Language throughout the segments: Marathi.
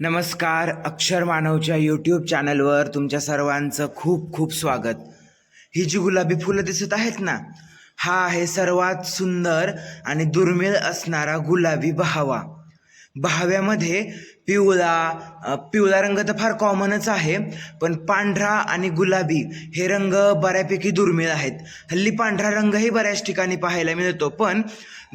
नमस्कार अक्षर मानवच्या यूट्यूब चॅनलवर तुमच्या सर्वांचं खूप खूप स्वागत. ही जी गुलाबी फुलं दिसत आहेत ना हा आहे सर्वात सुंदर आणि दुर्मिळ असणारा गुलाबी बहावा. बहाव्यामध्ये पिवळा पिवळा रंग तर फार कॉमनच आहे पण पांढरा आणि गुलाबी हे रंग बऱ्यापैकी दुर्मिळ आहेत. हल्ली पांढरा रंगही बऱ्याच ठिकाणी पाहायला मिळतो पण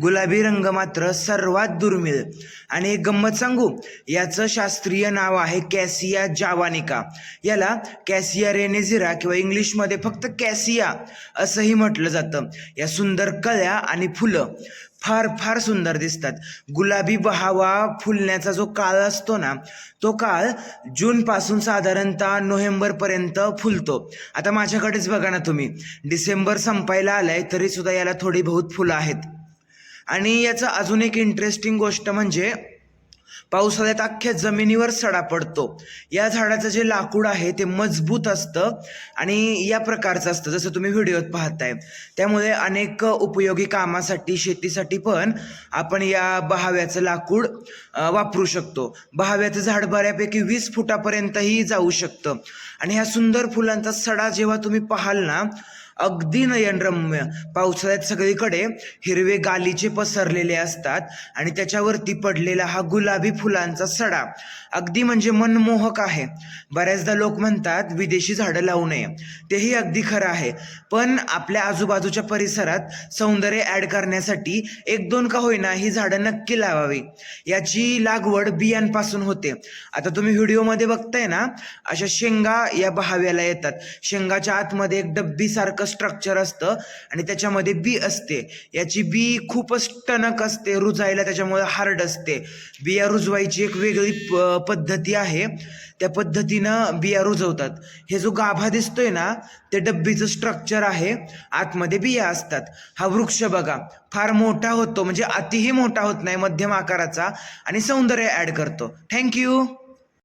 गुलाबी रंग मात्र सर्वात दुर्मिळ. आणि एक गंमत सांगू याचं शास्त्रीय नाव आहे कॅसिया जावानिका. याला कॅसिया रेनेझिरा किंवा इंग्लिशमध्ये फक्त कॅसिया असंही म्हटलं जातं. या सुंदर कळ्या आणि फुलं फार फार सुंदर दिसतात. गुलाबी बहावा फुलण्याचा जो काळ असतो ना तो काळ जूनपासून साधारणतः नोव्हेंबरपर्यंत फुलतो. आता माझ्याकडेच बघा ना तुम्ही डिसेंबर संपायला आलाय तरी सुद्धा याला थोडी बहुत फुलं आहेत. आणि याचं अजून एक इंटरेस्टिंग गोष्ट म्हणजे पावसाळ्यात अख्ख्या जमिनीवर सडा पडतो. या झाडाचं जे लाकूड आहे ते मजबूत असतं आणि या प्रकारचं असतं जसं तुम्ही व्हिडिओत पाहताय. त्यामुळे अनेक उपयोगी कामासाठी शेतीसाठी पण आपण या बहाव्याचं लाकूड वापरू शकतो. बहाव्याचं झाड बऱ्यापैकी वीस फुटापर्यंतही जाऊ शकतं. आणि ह्या सुंदर फुलांचा सडा जेव्हा तुम्ही पाहाल ना अगदी नयनरम्य. पावसाळ्यात सगळीकडे हिरवे गालीचे पसरलेले असतात आणि त्याच्यावरती पडलेला हा गुलाबी फुलांचा सडा. अगदी म्हणजे मनमोहक आहे. बऱ्याचदा लोक म्हणतात विदेशी झाडं लावू नये. तेही अगदी खरं आहे. पण आपल्या आजूबाजूच्या परिसरात सौंदर्य ॲड करण्यासाठी एक दोन का होईना ही झाडं नक्की लावावी. याची लागवड बियांपासून होते. आता तुम्ही व्हिडिओमध्ये बघताय ना अशा शेंगा या बहाव्याला येतात. शेंगाच्या आतमध्ये एक डब्बीसारखं स्ट्रक्चर असतं आणि त्याच्यामध्ये बी असते. याची बी खूपच टणक असते रुजायला त्याच्यामुळे हार्ड असते. बिया रुजवायची एक वेगळी प- पद्धती आहे. त्या पद्धतीनं बिया रुजवतात. हे जो गाभा दिसतोय ना ते डब्बीचं स्ट्रक्चर आहे. आतमध्ये बिया असतात. हा वृक्ष बघा फार मोठा होतो म्हणजे अतिही मोठा होत नाही मध्यम आकाराचा आणि सौंदर्य ॲड करतो. थँक्यू